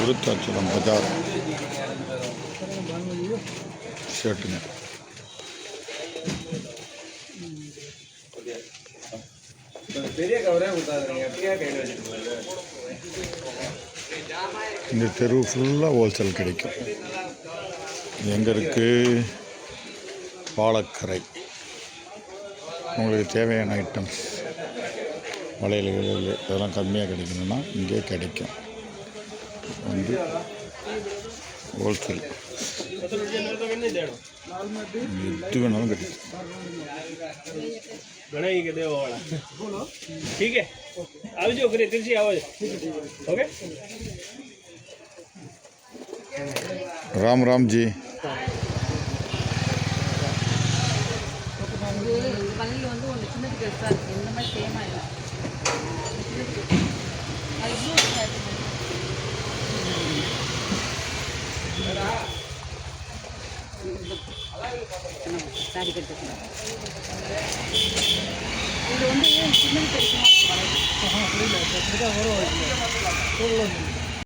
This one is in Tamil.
விருத்தாச்சலம் பஜார் ஷர்ட்டுங்க இந்த தெரு ஃபுல்லாக ஹோல்சேல் கிடைக்கும். எங்கே இருக்குது பாலக்கரை. உங்களுக்கு தேவையான ஐட்டம்ஸ் வளையல்கள் இதெல்லாம் கம்மியாக கிடைக்கணும்னா இங்கே கிடைக்கும். வந்து ஹோல்சேல் எது வேணாலும் கிடைக்கும் ઘણા કે દેવા વાળા ઠીક હે આવજો ઘરે તિરસી આવજો ઓકે ராம் ராம்ஜி இது பல்லில் வந்து ஒன்று சின்னது பெருசாக இருக்குது இந்த மாதிரி சேமாக சாரி கட்டுக்கலாம் இது வந்து சின்னது பெருசாக வரும்.